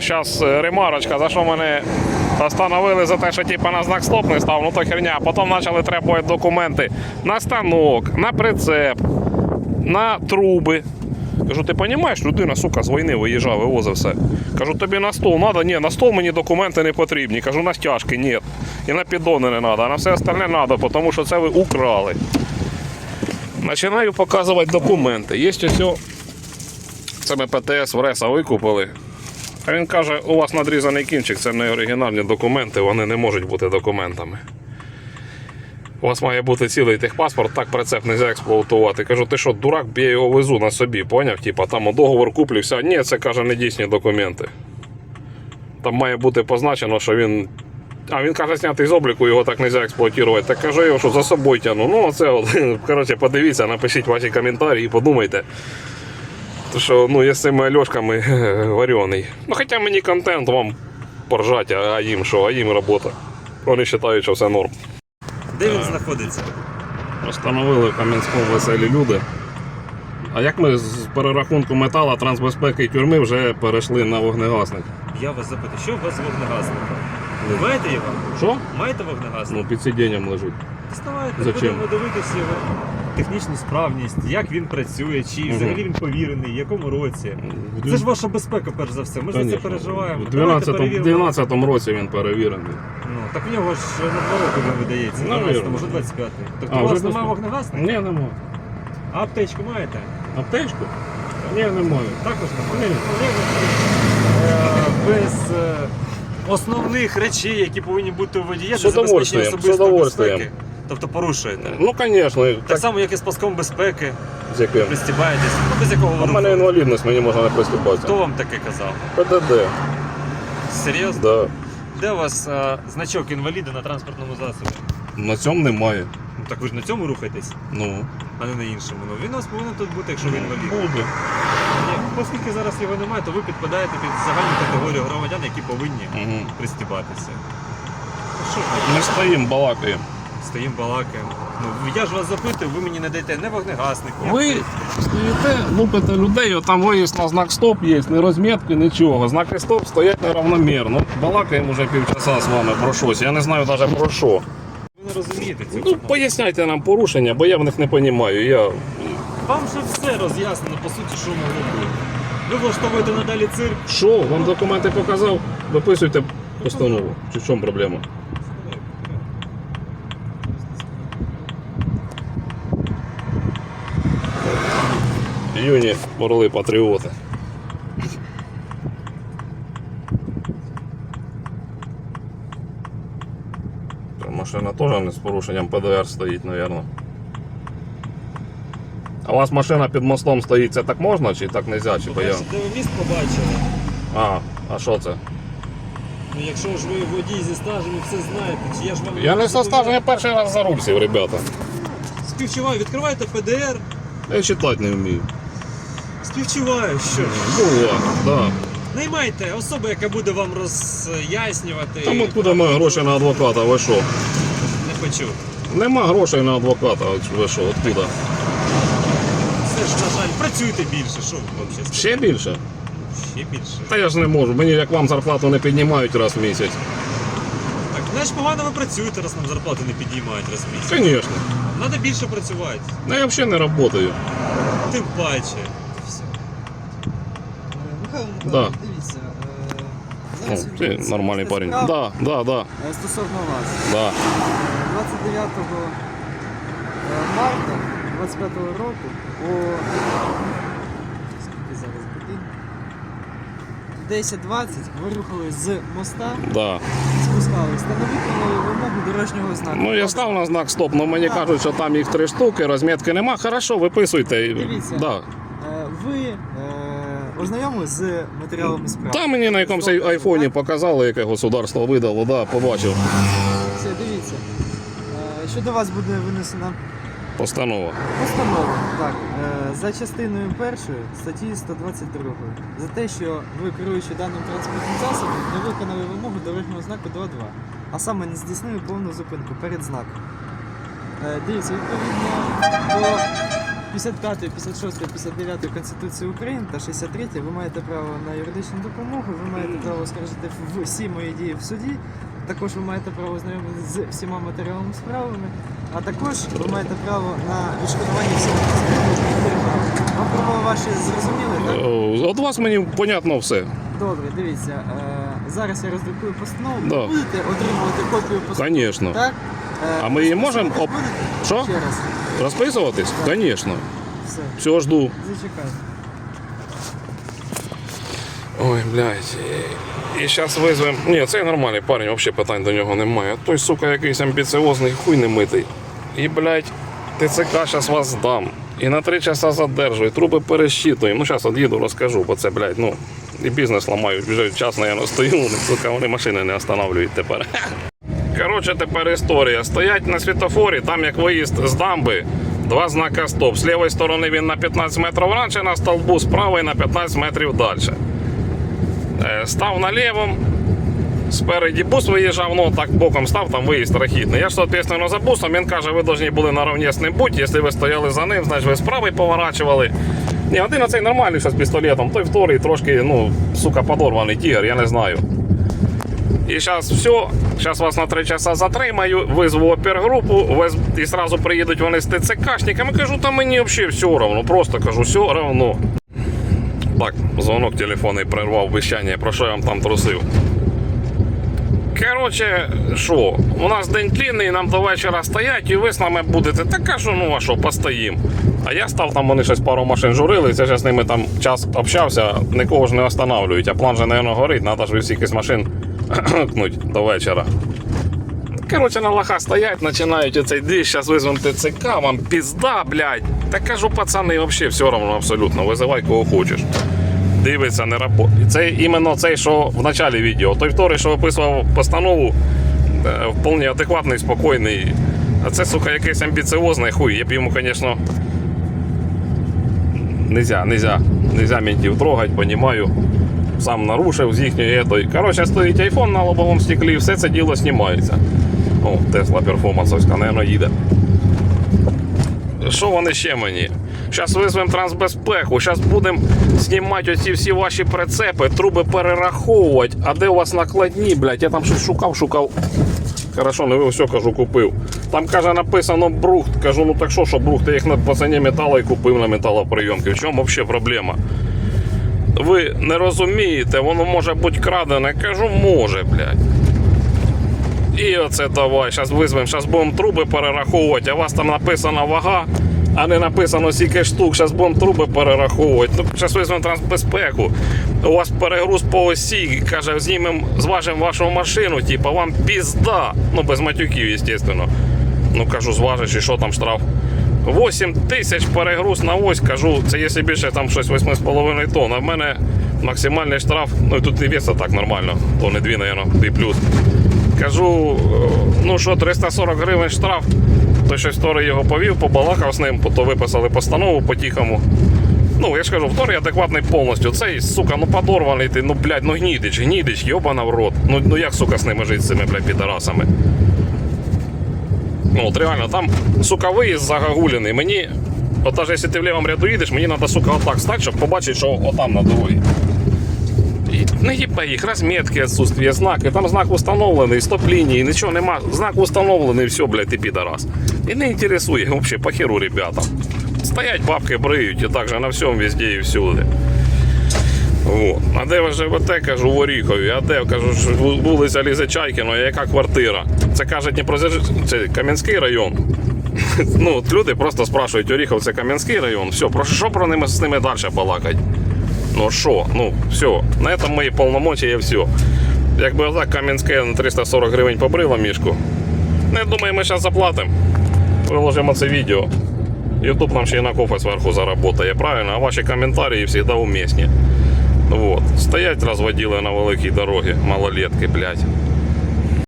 Зараз ремарочка, за що мене остановили за те, що типу, на знак стоп не став, ну то херня. Потім почали требувати документи на станок, на прицеп, на труби. Кажу, ти розумієш, людина, сука, з війни виїжджав, вивозив все. Кажу, тобі на стол треба? Ні, на стол мені документи не потрібні. Кажу, на стяжки ні. І на піддони не треба, а на все остальне треба, тому що це ви украли. Починаю показувати документи. Є ось це ми ПТС в Реса викупили. А він каже, у вас надрізаний кінчик, це не оригінальні документи, вони не можуть бути документами. У вас має бути цілий техпаспорт, так прицеп не можна експлуатувати. Кажу, ти що, дурак, б я його везу на собі, поняв? Типа там договор куплю, все. Ні, це каже не дійсні документи. Там має бути позначено, що він. А він каже, знятий з обліку, його так не можна експлуатувати. Так кажу, його що за собою тяну. Ну, оце, от, коротше, подивіться, напишіть ваші коментарі і подумайте. То що, ну, я з цими альошками варений. Ну, хоча мені контент вам поржать, а їм що, а їм робота. Вони вважають, що все норм. Де він знаходиться? Встановили в Кам'янському веселі люди. А як ми з перерахунку метала, трансбезпеки і тюрми вже перейшли на вогнегасник? Я вас запитую, що у вас з вогнегасника? Ви маєте його? Що? Маєте вогнегасник? Ну, під сидінням лежить. Доставайте, Зачем? будемо дивитися його технічну справність, як він працює, чи взагалі він повірений, в якому році. Це ж ваша безпека, перш за все. Ми ж за це Конечно. переживаємо. У Давайте 12-му перевіримо. 12-му році він перевірений. Ну, так в нього ж на два роки він видається. Навірно. 12 може 25 Тобто А, у вас вже немає 25. вогнегасника? Ні, нема. А аптечку маєте? Аптечку? Ні, немає. Також немає. Е, Без е, основних речей, які повинні бути у водія З для забезпечення удовольствием, з особистої безпеки. Тобто порушуєте. Ну, звісно, Так так само, як і з паском безпеки, з яким. пристібаєтесь. Ну, без якого У мене інвалідність, мені можна не приступатися. Хто вам таке казав? ПДД. Серйозно? Да. Де у вас е, значок інваліда на транспортному засобі? На цьому немає. Ну так ви ж на цьому рухаєтесь, Ну, а не на іншому. Ну він у вас повинен тут бути, якщо ви інвалід. буде. Ні, Оскільки зараз його немає, то ви підпадаєте під загальну категорію громадян, які повинні Угу. пристібатися. Ну, Що ж ви Ми стоїмо, балакаємо. Стоїмо балакаємо? Ну я ж вас запитую, ви мені не даєте не вогнегасник, ні Ви стоїте, лупите людей, от там виїзд на знак стоп є, не розмітки, нічого. Знаки стоп стоять неравномірно. Балакаємо вже півчаса з вами про щось. Я не знаю навіть про що. Ви не розумієте цього. Ну, поясняйте нам порушення, бо я в них не розумію. Я... Вам вже все роз'яснено, по суті, що могло бути. Ви влаштовуєте надалі цирк. Що, вам документи показав? Виписуйте постанову. Чи в чому проблема? Юні орли патріоти. Та Машина теж не з порушенням ПДР стоїть, мабуть. А у вас машина під мостом стоїть, це так можна чи так не можна? Чи я... По-перше, де ви міст побачили. А, а що це? Ну якщо ж ви водій зі стажем і все знаєте, чи я ж вам. Я не со стажем, я перший раз за руль сів, ребята. Співчуваю, відкривайте ПДР, Я читати не вмію. Співчуваю, що ж. Бува, да. Наймайте особу, яка буде вам роз'яснювати. Там откуда ми гроші на адвоката, ви що? Не почув. Нема грошей на адвоката, ви що, откуда? Все ж, на жаль, працюйте більше, що ви вам ще більше? Ще більше. Та я ж не можу, мені як вам зарплату не піднімають раз в місяць. Так, знаєш, погано ви працюєте, раз нам зарплату не підіймають раз в місяць. Звісно. Треба більше працювати. Ну я взагалі не працюю. Тим паче. Да. Дивіться. е, Ну, зараз ти відбудеться нормальний парень. справу, Да, да, да, е, Стосовно вас. да. 29 е, марта 25 року о скільки зараз годин? 10.20 ви рухали з моста, да. спускались та не виконали вимогу дорожнього знаку. Ну я став на знак стоп, але мені кажуть, що там їх три штуки, розмітки нема. Хорошо, виписуйте. Дивіться. Да. Е, Ви ознайомились з матеріалами справи? Там мені на якомусь айфоні так? показали, яке государство видало, да, побачив. Все, дивіться. Е, Що до вас буде винесена Постанова. Постанова, так, е, за частиною першої статті 122 за те, що ви керуючи даним транспортним засобом, не виконали вимогу дорожнього знаку 2.2, а саме не здійснили повну зупинку перед знаком. Е, Дивіться, відповідно до 55, 56, 59 Конституції України та 63 ви маєте право на юридичну допомогу, ви маєте право оскаржити в- всі мої дії в суді. Також ви маєте право ознайомитися з всіма матеріалами справами, а також ви маєте право на відшкодування всіх А права ваші зрозуміли, так? Е, От вас мені понятно все. Добре, дивіться. Е, зараз я роздрукую постанову. Да. Ви будете отримувати копію постанови. Так? Е, А ми її можемо розписуватись? Що? Ще раз. Розписуватись? Звісно. Все, Все жду. зачекайте. Ой, блядь. І зараз визвемо. Ні, цей нормальний парень, взагалі питань до нього немає. Той, сука, якийсь амбіціозний хуй не митий. І, блядь, ТЦК зараз вас здам. І на три часа задержу, і труби пересчитуємо. Ну, зараз од'їду, розкажу, бо це, блядь, ну, і бізнес ламають. Вже час, наверное, стою, сука, вони машини не останавливають тепер. Коротше, тепер історія. Стоять на світофорі, там як виїзд з дамби, два знака стоп. З лівої сторони він на 15 метрів раніше на столбу, з правої на 15 метрів далі. Е, Став наліво, спереді бус виїжджав, ну так боком став, там виїзд рахітний. Я ж, соответственно, за бусом, він каже, ви повинні були наравні з ним якщо ви стояли за ним, значить ви з правої поворачували. Ні, один оцей нормальний що з пістолетом, той вторий трошки, ну, сука, подорваний тігр, я не знаю. І зараз все, зараз вас на три часа затримаю, визву опергрупу, виз... і сразу приїдуть вони з ТЦКшниками. Кажу, та мені взагалі все равно, просто кажу, все равно. Так, дзвонок телефонний прервав вещання, про що я вам там трусив. Коротше, що, у нас день длинний, нам до вечора стоять, і ви з нами будете. Так кажу, ну а що, постоїм. А я став там, вони щось пару машин журили, це ж з ними там час общався, нікого ж не останавливають, а план же, мабуть, горить, треба ж всіх із машин кнуть до вечора. Коротше, на лоха стоять, починають оцей двіж, зараз визвемо ТЦК, вам пізда, блядь. Так кажу, пацани, взагалі все одно абсолютно, визивай кого хочеш. Дивиться, не рабо. Це іменно цей, що в началі відео. Той вторий, що виписував постанову, е, вполне адекватний, спокійний. А це, сука, якийсь амбіціозний хуй. Я б йому, звісно. Нельзя, нельзя. Нельзя ментів трогать, понімаю. Сам нарушив з їхньої етої. Коротше, стоїть айфон на лобовому стеклі, і все це діло знімається. О, Тесла перформансовська, мабуть, їде. Що вони ще мені? Зараз визвемо трансбезпеку, зараз будемо знімати оці всі ваші прицепи, труби перераховувати. А де у вас накладні, блядь? Я там щось шукав, шукав. Хорошо, не все кажу, купив. Там каже, написано брухт. Кажу, ну так що, що брухт, я їх на пацані металу і купив на металоприйомки. В чому взагалі проблема? Ви не розумієте, воно може бути крадене. Кажу, може, блядь. І оце давай, зараз визвемо, зараз будемо труби перераховувати, а у вас там написана вага, а не написано скільки штук, зараз будемо труби перераховувати. Ну, зараз визвемо трансбезпеку. У вас перегруз по осі, каже, знімемо, зважимо вашу машину, типа вам пізда. Ну, без матюків, звісно. Ну кажу, зважиш, і що там штраф? 8 тисяч перегруз на ось, кажу, це якщо більше там щось 8,5 тонн. А в мене максимальний штраф, ну і тут і веса так нормально, то не 2, мабуть, 2 плюс. Кажу, е, ну що, 340 гривень штраф. То щось вторий його повів, побалакав з ним, то виписали постанову по-тихому. Ну, я ж кажу, вторий адекватний повністю. Цей, сука, ну подорваний ти, ну блядь, ну гнідич, гнідич, йобана в рот. Ну, ну як, сука, з ними жити, з цими, блядь, підарасами? Ну, от реально, там, сука, виїзд загагулений. Мені, от навіть якщо ти в лівому ряду їдеш, мені треба, сука, отак стати, щоб побачити, що отам на дорозі. Не їбе їх, розмітки, відсутствие, знаки. Там знак установлений, стоп лінії, нічого нема. Знак установлений, все, блядь, ти підарас. І не інтересує взагалі, по херу, ребята. Стоять бабки бриють і так же на всьому везде і всюди. Вот. А де ви живете, кажу, в Оріхові, а де, кажу, вулиця Лізи Чайкіно, яка квартира? Це каже Дніпродзерж... це Кам'янський район. Ну, от люди просто спрашують, Оріхов це Кам'янський район. Все, про що про ними з ними далі балакать? Ну що, ну все, на этом мої повномочия все. Якби отак Кам'янське на 340 гривень побрило мішку. Не думаю, ми зараз заплатимо. Виложимо це відео. Ютуб нам ще й на кофе зверху заработає, правильно? А ваші коментарі завжди умісні. Вот. Стоять розводили на великій дорогі, малолетки, блядь.